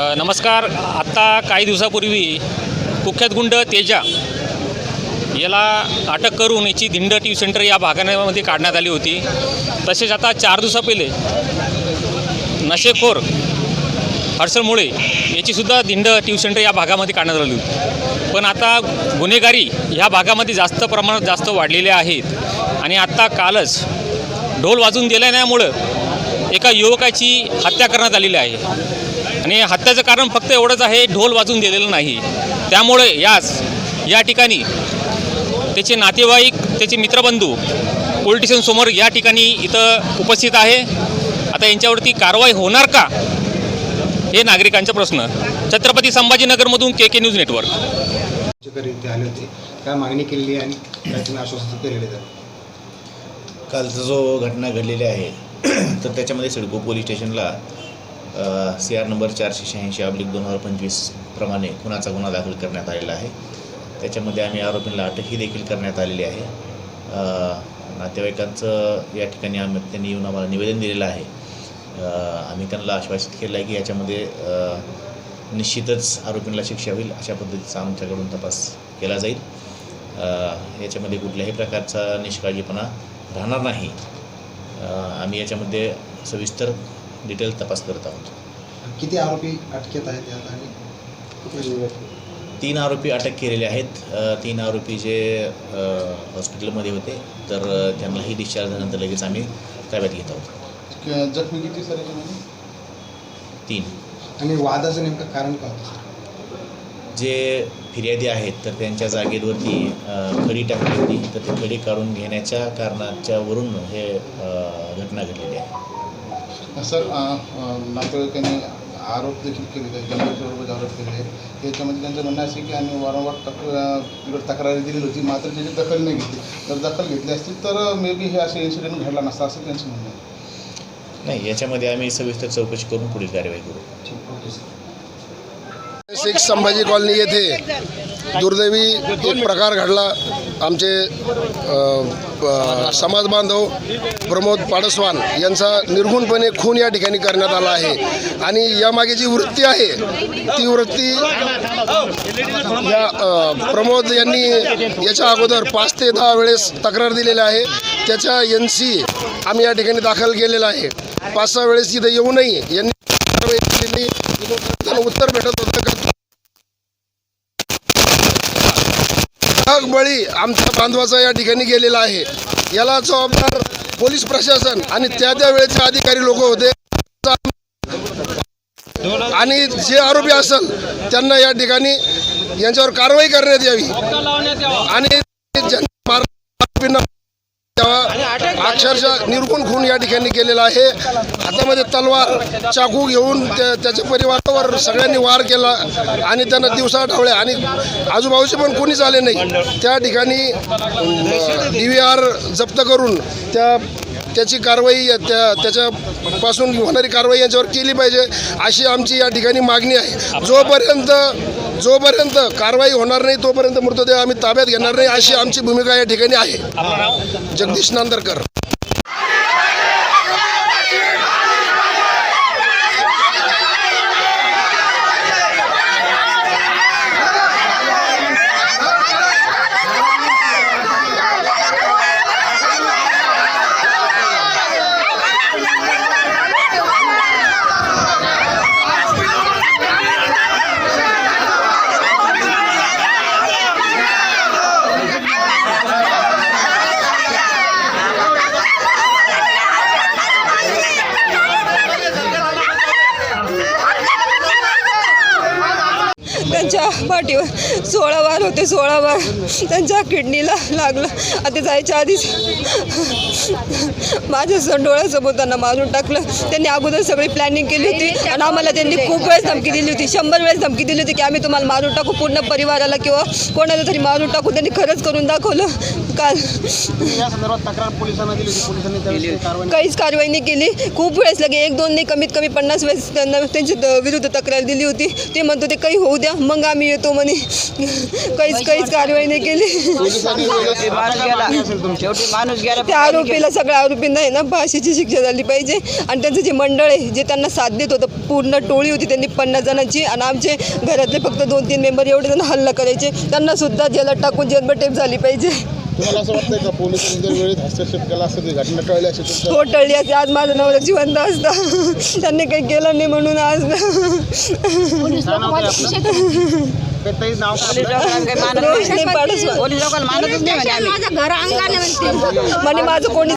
नमस्कार. आत्ता काही दिवसापूर्वी कुख्यात गुंड तेजा याला अटक करून याची धिंड टी सेंटर या भागामध्ये काढण्यात आली होती. तसेच आता चार दिवसा पहिले नशेखोर हर्षल मुळे याचीसुद्धा धिंड टी सेंटर या भागामध्ये काढण्यात आली होती. पण आता गुन्हेगारी ह्या भागामध्ये जास्त प्रमाणात जास्त वाढलेले आहेत आणि आत्ता कालच ढोल वाजून दिल्यामुळं एका युवकाची हत्या करण्यात आलेली आहे. आणि हत्याचं कारण फक्त एवढंच आहे ढोल वाजून दिलेलं नाही. त्यामुळे याच या ठिकाणी त्याचे नातेवाईक त्याचे मित्रबंधू पोलीस स्टेशनसमोर या ठिकाणी इथं उपस्थित आहे. आता यांच्यावरती कारवाई होणार का? हे नागरिकांचा प्रश्न. छत्रपती संभाजीनगरमधून के के न्यूज नेटवर्क. आमच्याकडे इथे आले होते. काय मागणी केलेली आहे आणि काय त्यांना आश्वासन केलेले आहे? कालचा जो घटना घडलेली आहे तर त्याच्यामध्ये सिडको पोलीस स्टेशनला सी आर नंबर चारशे शहाऐंशी अब्लिक दोन हजार पंचवीस प्रमाणे खुनाचा गुन्हा दाखल करण्यात आलेला आहे. त्याच्यामध्ये आम्ही आरोपींना अटकही देखील करण्यात आलेली आहे. नातेवाईकांचं या ठिकाणी आम्ही त्यांनी येऊन आम्हाला निवेदन दिलेलं आहे. आम्ही त्यांना आश्वासित केलं आहे की याच्यामध्ये निश्चितच आरोपींना शिक्षा होईल अशा पद्धतीचा आमच्याकडून तपास केला जाईल. याच्यामध्ये कुठल्याही प्रकारचा निष्काळजीपणा राहणार नाही. आम्ही याच्यामध्ये सविस्तर डिटेल तपास करत आहोत. किती आरोपी अटकेत आहेत तीन आरोपी अटक केलेले आहेत. तीन आरोपी जे हॉस्पिटलमध्ये होते तर त्यांनाही डिस्चार्ज झाल्यानंतर लगेच आम्ही ताब्यात घेत आहोत. जखमी किती सर तीन. आणि वादाचं नेमकं कारण काय होतं? जे फिर्यादी आहेत तर त्यांच्या जागेवरती खडी टाकली होती तर ती खडी काढून घेण्याच्या कारणाच्या वरून हे घटना घडलेली आहे. सर नातेवाईकांनी आरोप देखील केलेले आहेत जंगलाच्या आरोप केलेले आहेत. याच्यामध्ये त्यांचं म्हणणं असं आहे की आम्ही वारंवार तक तिकडे तक्रारी दिलेली होती मात्र त्याची दखल नाही घेतली. जर दखल घेतली असती तर मे बी हे असे इन्सिडेंट घडला नसता असं त्यांचं म्हणणं आहे. नाही याच्यामध्ये आम्ही सविस्तर चौकशी करून पुढील कार्यवाही करू. ठीक okay sir. Six Sambhaji colony येथे दुर्दैवी एक प्रकार घडला. आमचे समाज बांधव प्रमोद पाडसवान यांचा निर्गुणपणे खून या ठिकाणी करण्यात आला आहे. आणि यामागे जी वृत्ती आहे ती वृत्ती या प्रमोद यांनी याच्या अगोदर पाच ते दहा वेळेस तक्रार दिलेली आहे. त्याच्या एन सी आम्ही या ठिकाणी दाखल केलेला आहे. पाच सहा वेळेस तिथं येऊनही यांनी उत्तर भेटत होतं का? भाग बळी आमच्या बांधवाचा या ठिकाणी गेलेला आहे. याला जबाबदार पोलीस प्रशासन आणि त्या त्या वेळेचे अधिकारी लोक होते. आणि जे आरोपी असेल त्यांना या ठिकाणी यांच्यावर कारवाई करण्यात यावी. आणि द्यावा. अक्षरशः निर्गुण खून या ठिकाणी केलेला आहे. हातामध्ये तलवार चाकू घेऊन त्या त्याच्या परिवारावर सगळ्यांनी वार केला आणि त्यांना दिवसा ढवळे आणि आजूबाजूचे पण कोणीच आले नाही. त्या ठिकाणी डी व्ही आर जप्त करून त्या त्याची कारवाई त्या त्याच्यापासून होणारी कारवाई यांच्यावर केली पाहिजे अशी आमची या ठिकाणी मागणी आहे. जोपर्यंत जोपर्यंत कारवाई होणार नाही तोपर्यंत मृतदेह आम्ही ताब्यात घेणार नाही अशी आमची भूमिका या ठिकाणी आहे. जगदीश नांदरकर. त्यांच्या पाठीवर सोळा वार होते सोळा वार त्यांच्या किडनीला लागलं. आता जायच्या आधीच माझ्या सण डोळ्यासमोर त्यांना मारून टाकलं. त्यांनी अगोदर सगळी प्लॅनिंग केली होती आणि आम्हाला त्यांनी खूप वेळेस धमकी दिली होती. शंभर वेळेस धमकी दिली होती की आम्ही तुम्हाला मारून टाकू पूर्ण परिवाराला किंवा कोणाला तरी मारून टाकू. त्यांनी खरंच करून दाखवलं. काल या संदर्भात तक्रार पोलिसांना दिली होती. पोलिसांनी त्यावेळेस काही कारवाई काहीच कारवाई नाही केली. खूप वेळेस लगे एक दोन नाही कमीत कमी पन्नास वेळेस त्यांना त्यांच्या द- विरुद्ध तक्रार दिली होती. ते म्हणत होते काही होऊ द्या मग आम्ही येतो म्हणे. काहीच काहीच कारवाई नाही केली. त्या आरोपीला सगळ्या आरोपींना आहे ना फाशीची शिक्षा झाली पाहिजे. आणि त्यांचं जे मंडळ आहे जे त्यांना साथ देत होतं पूर्ण टोळी होती त्यांनी पन्नास जणांची. आणि आमचे घरातले फक्त दोन तीन मेंबर एवढे जण हल्ला करायचे. त्यांना सुद्धा जेलात टाकून जन्मटेप झाली पाहिजे. तुम्हाला असं वाटतंय का पोलिसांनी जर वेळेत हस्तक्षेप केला ती घटना टळली असेल हो टळली असते. आज माझं नवरा जिवंत असता. त्यांनी काही केलं नाही म्हणून आज. पोलीस लोकांना काही मानत रोज नाही. पाडस. पोलीस लोकांना मानतच नाही म्हणे आम्ही. म्हणे माझं कोणी